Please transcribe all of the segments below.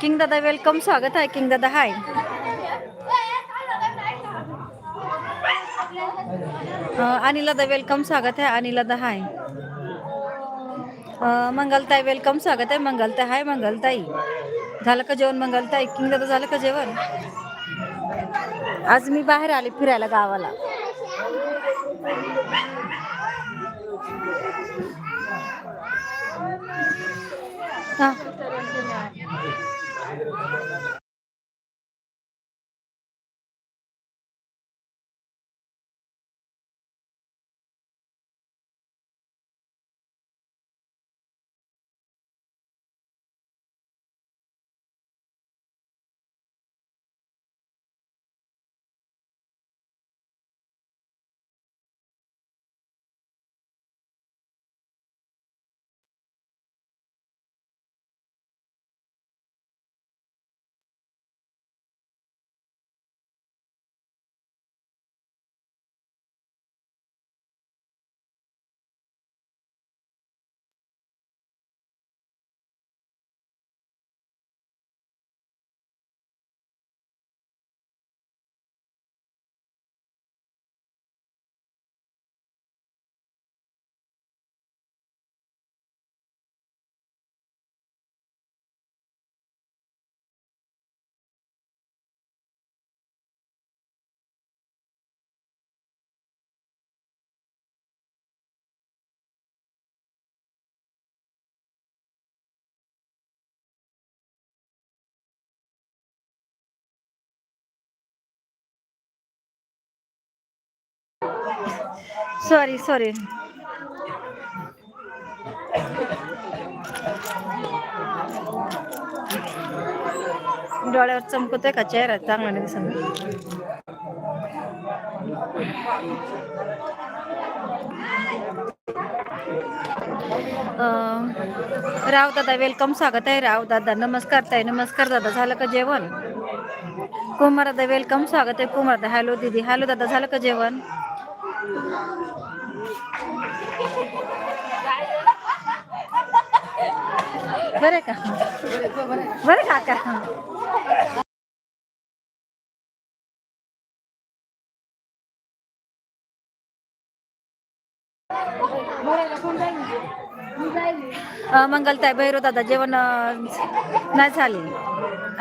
King दादा welcome स्वागत आहे किंग दादा हाय अनिल दादा वेलकम स्वागत आहे अनिल दादा हाय मंगलताई वेलकम स्वागत आहे मंगलताई हाय मंगलताई झालं का जेवण मंगलताई किंग दादा झालं का जेवण आज मी बाहेर आले फिरायला गावाला हा. सॉरी सॉरी डोळ्यावर चमकतोय का? चेहरा चांगला नाही दिसत. राव दादा वेलकम स्वागत आहे. राव दादा नमस्कार ताई. नमस्कार दादा झालं का जेवण? कुमार दादा वेलकम स्वागत आहे. कुमार दादा हॅलो दीदी. हॅलो दादा झालं का जेवण? बरं का? बरं काका मंगलताई भैरव दादा जेवण नाही झाले.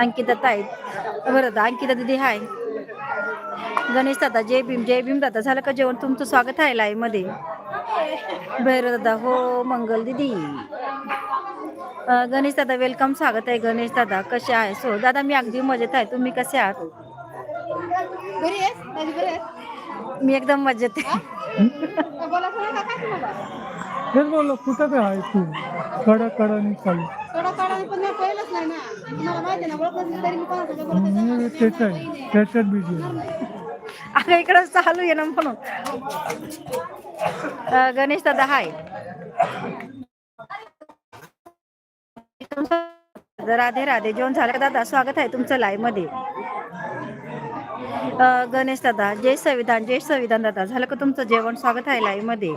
अंकिता ताई बरं दादा अंकिता दिदी हाय. गणेश दादा जय भीम जय भीम दादा. झालं का जेवण? तुमचं स्वागत आहे लाईव्हमध्ये. भैरव दादा हो मंगल दिदी. गणेश दादा वेलकम स्वागत आहे गणेश दादा. कसे आहे? सो दादा मी अगदी मजेत आहे. तुम्ही कसे आहात? मी एकदम मजेत आहे. तेच बोललो कुठं काय आहे तू? कडा कडा चालू पण नाही ना. तुम्हाला माहिती आहे ना तरी मी मी त्याच्यात बिझी आहे. अगं इकडं चालू आहे ना म्हणून. अं, गणेश दादा हाय. राधे राधे जेवण झालं का दादा? स्वागत आहे तुमचं लाईव्हमध्ये. गणेश दादा जय संविधान जय संविधान दादा. झालं का तुमचं जेवण? स्वागत आहे लाईव्हमध्ये.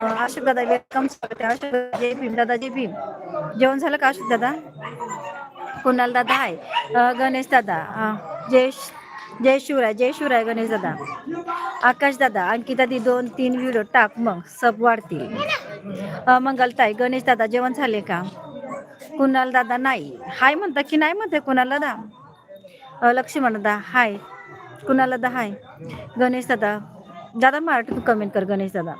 अशोक दादा वेलकम स्वागत आहे. अशोक जय भीम. दादा जय भीम. जेवण झालं का अशोक दादा? कुणाल दादा आहे. गणेश दादा. जय जय शिवराय जय शिवराय गणेश दादा. आकाश दादा अंकिता दी दोन तीन व्हिडिओ टाक मग. सब वाढतील. मंगलताई गणेश दादा जेवण झाले का? कुणाल दादा नाही. हाय म्हणता की नाही म्हणते कुणाल दादा? लक्ष्मण दादा हाय. कुणाला दहा हाय गणेश दादा. दादा मराठीतून कमेंट कर गणेश दादा.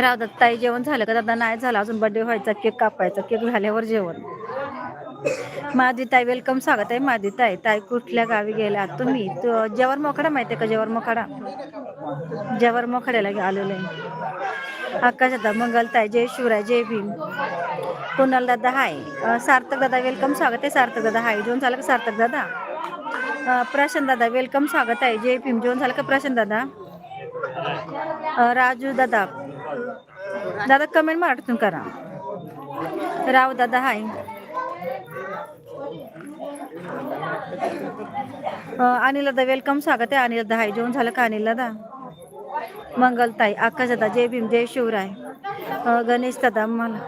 राव दत्ताई ताई जेवण झालं का? दादा नाही झालं. अजून बर्थडे व्हायचा केक कापायचा केक झाल्यावर जेवण. माझी ताई वेलकम स्वागत आहे माझी ताई. ताई कुठल्या गावी गेल्या? तुम्ही? तो जवर मोखाडा माहिती आहे का? जवर मोखाडा? जवर मोखाड्याला आलेलो आहे. आकाश दादा मंगल ताई जय शिवराय जय भीम. कुणाल दादा हाय? सार्थक दादा वेलकम स्वागत आहे. सार्थक दादा हाय. जेवण झालं का सार्थक दादा? प्रशांत दादा वेलकम स्वागत आहे. जय भीम. जेवण झालं का प्रशांत दादा? राजू दादा. दादा कमेंट मराठीतून करा. राव दादा हाय अनिल दादा वेलकम स्वागत आहे. अनिल दादा हाय जेवण झालं का अनिल दादा? मंगलताई आकाश दादा जय भीम जय शिवराय. गणेश दादा मला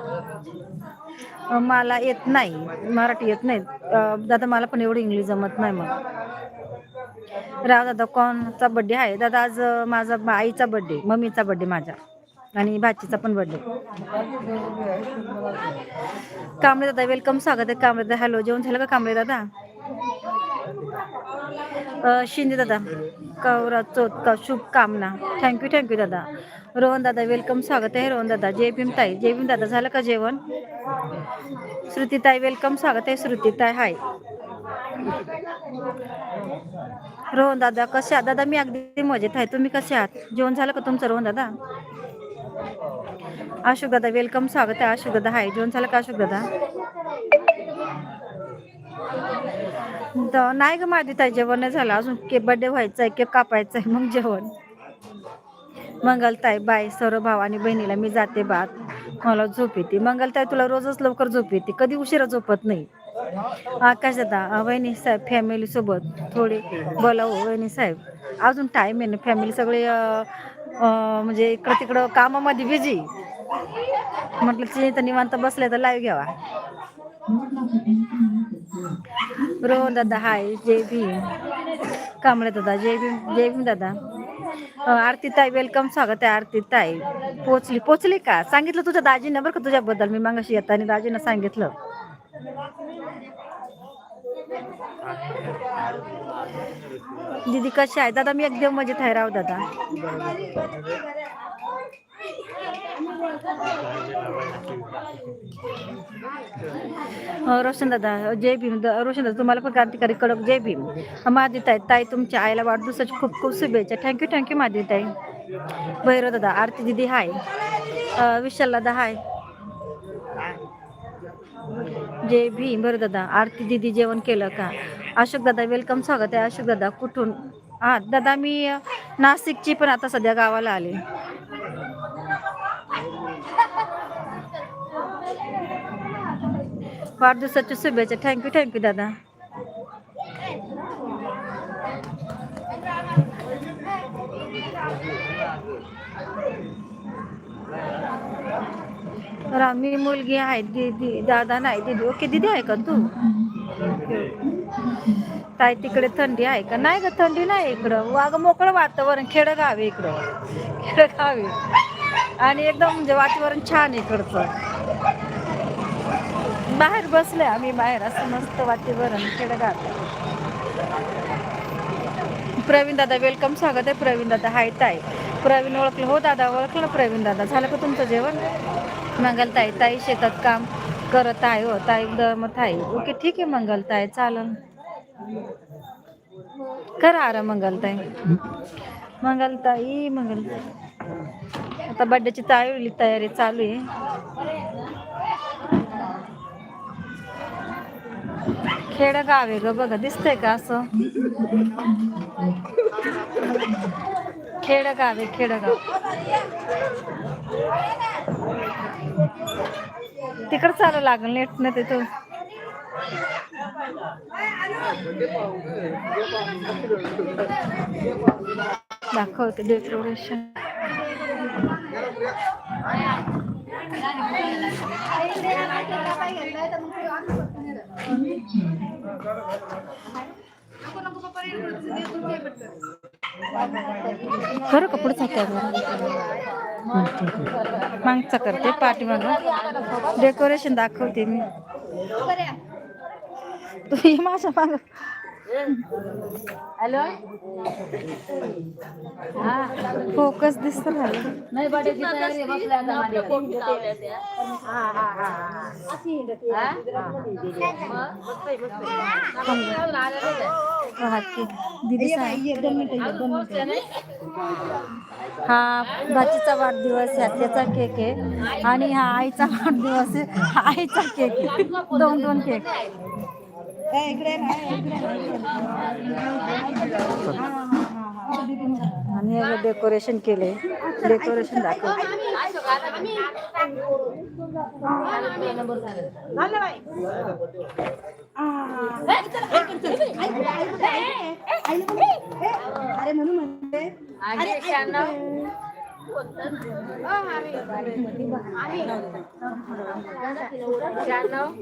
मला येत नाही. मराठी येत नाही. दादा मला पण एवढी इंग्लिश जमत नाही मग. राव दादा कोणचा बड्डे आहे? दादा आज माझा आईचा बड्डे मम्मीचा बड्डे माझ्या आणि भाचीचा पण बड्डे कांबळे दादा वेलकम स्वागत आहे कांबळे दादा. हॅलो जेवण झालं का कांबळे दादा? शिंदे दादा कौरा चौथ का शुभकामना थँक्यू थँक्यू दादा. रोहन दादा वेलकम स्वागत आहे रोहन दादा. जय भीम ताई. जय भीम दादा झालं का जेवण? श्रुतीताई वेलकम स्वागत आहे. श्रुतीताई हाय रोहन दादा कसे आहात? दादा मी अगदी मजेत आहे. तुम्ही कसे आहात? जेवण झालं का तुमचं रोहन दादा? अशोक दादा वेलकम स्वागत आहे. अशोक दादा हाय जेवण झालं का अशोक दादा? नाही ग माझी ताई जेवण नाही झालं. अजून केक बर्थडे व्हायचा आहे केक कापायचा आहे मग जेवण. मंगलताई बाय सर्व भाव आणि बहिणीला मी जाते बात. मला झोप येते. मंगलताई तुला रोजच लवकर झोप येते. कधी उशिरा झोपत नाही. आकाश दादा वहिनी साहेब फॅमिलीसोबत थोडी बोला वहिनी साहेब. अजून टाईम आहे ना फॅमिली सगळे म्हणजे इकडं तिकडं कामामध्ये बिझी म्हटलं चिनी तर निवांत बसले तर लाईव्ह घ्यावा. रोहन दादा हाय जय भीम. कांबळे दादा जय भीम जय भीम दादा. आरती ताई वेलकम स्वागत आहे आरती ताई पोचली पोचली का? सांगितलं तुझ्या दाजीनं बरं का तुझ्याबद्दल? मी मागाशी येताना दाजीनं सांगितलं. दीदी कशी आहे दादा मी एकदम मजेत आहे. राव दादा रोशन दादा जय भीम. रोशन दादा तुम्हाला पण क्रांतिकारी कडक जय भीम. माझी ताई ताई तुमच्या आईला वाढदिवसाची खूप खूप शुभेच्छा. थँक्यू थँक्यू माझी ताई. भैरव दादा आरती दिदी हाय. विशाल दादा हाय. जय भीम. बरं दादा आरती दिदी जेवण केलं का? अशोक दादा वेलकम स्वागत आहे. अशोक दादा कुठून? हा दादा मी नाशिकची पण आता सध्या गावाला आले. वाढदिवसाच्या शुभेच्छा. थँक्यू थँक्यू दादा. तर मी मुलगी आहे दीदी दादा नाही दीदी. ओके दीदी आहे का तू? ताई तिकडे थंडी आहे का? नाही ग थंडी नाही इकडं. वाग मोकळं वातावरण खेडगाव आहे इकडं. खेडगाव आहे. आणि एकदम म्हणजे वातावरण छान इकडचं. बाहेर बसले आम्ही बाहेर असं मस्त वातावरण खेडगाव. प्रवीण दादा वेलकम स्वागत आहे प्रवीण दादा. हाय ताई. प्रवीण ओळखलं. हो दादा ओळखलं प्रवीण दादा. झालं का तुमचं जेवण? मंगलताई ताई शेतात काम करत आहे हो ताई मग ताई ओके ठीक आहे मंगलताई चालन. करा आराम मंगलताई मंगलताई मंगलताई आता बड्डेची ताई तयारी चालू आहे. खेडगाव आहे ग बघा दिसतंय का असं? खेडगाव आहे खेडगाव. तिकडं चालू लागल नेट ना तिथं दाखवते डेकोरेशन खरं का पुढचा कॅमेरा मागचा करते पाठीमाग. डेकोरेशन दाखवते मी. तू ये माझ्या माग हॅलो? फोकस दिसत नाही बर्थडेची तयारी बसल्या आता माझ्या. हा, हा, हा, हा. हा? हा दीदी सांग हा भाचीचा वाढदिवस आहे त्याचा केक आहे. आणि हा आईचा वाढदिवस आहे हा आईचा केक आहे. दोन दोन केक आणि याला डेकोरेशन केले डेकोरेशन दाखव अरे म्हणून म्हणते शहाण्णव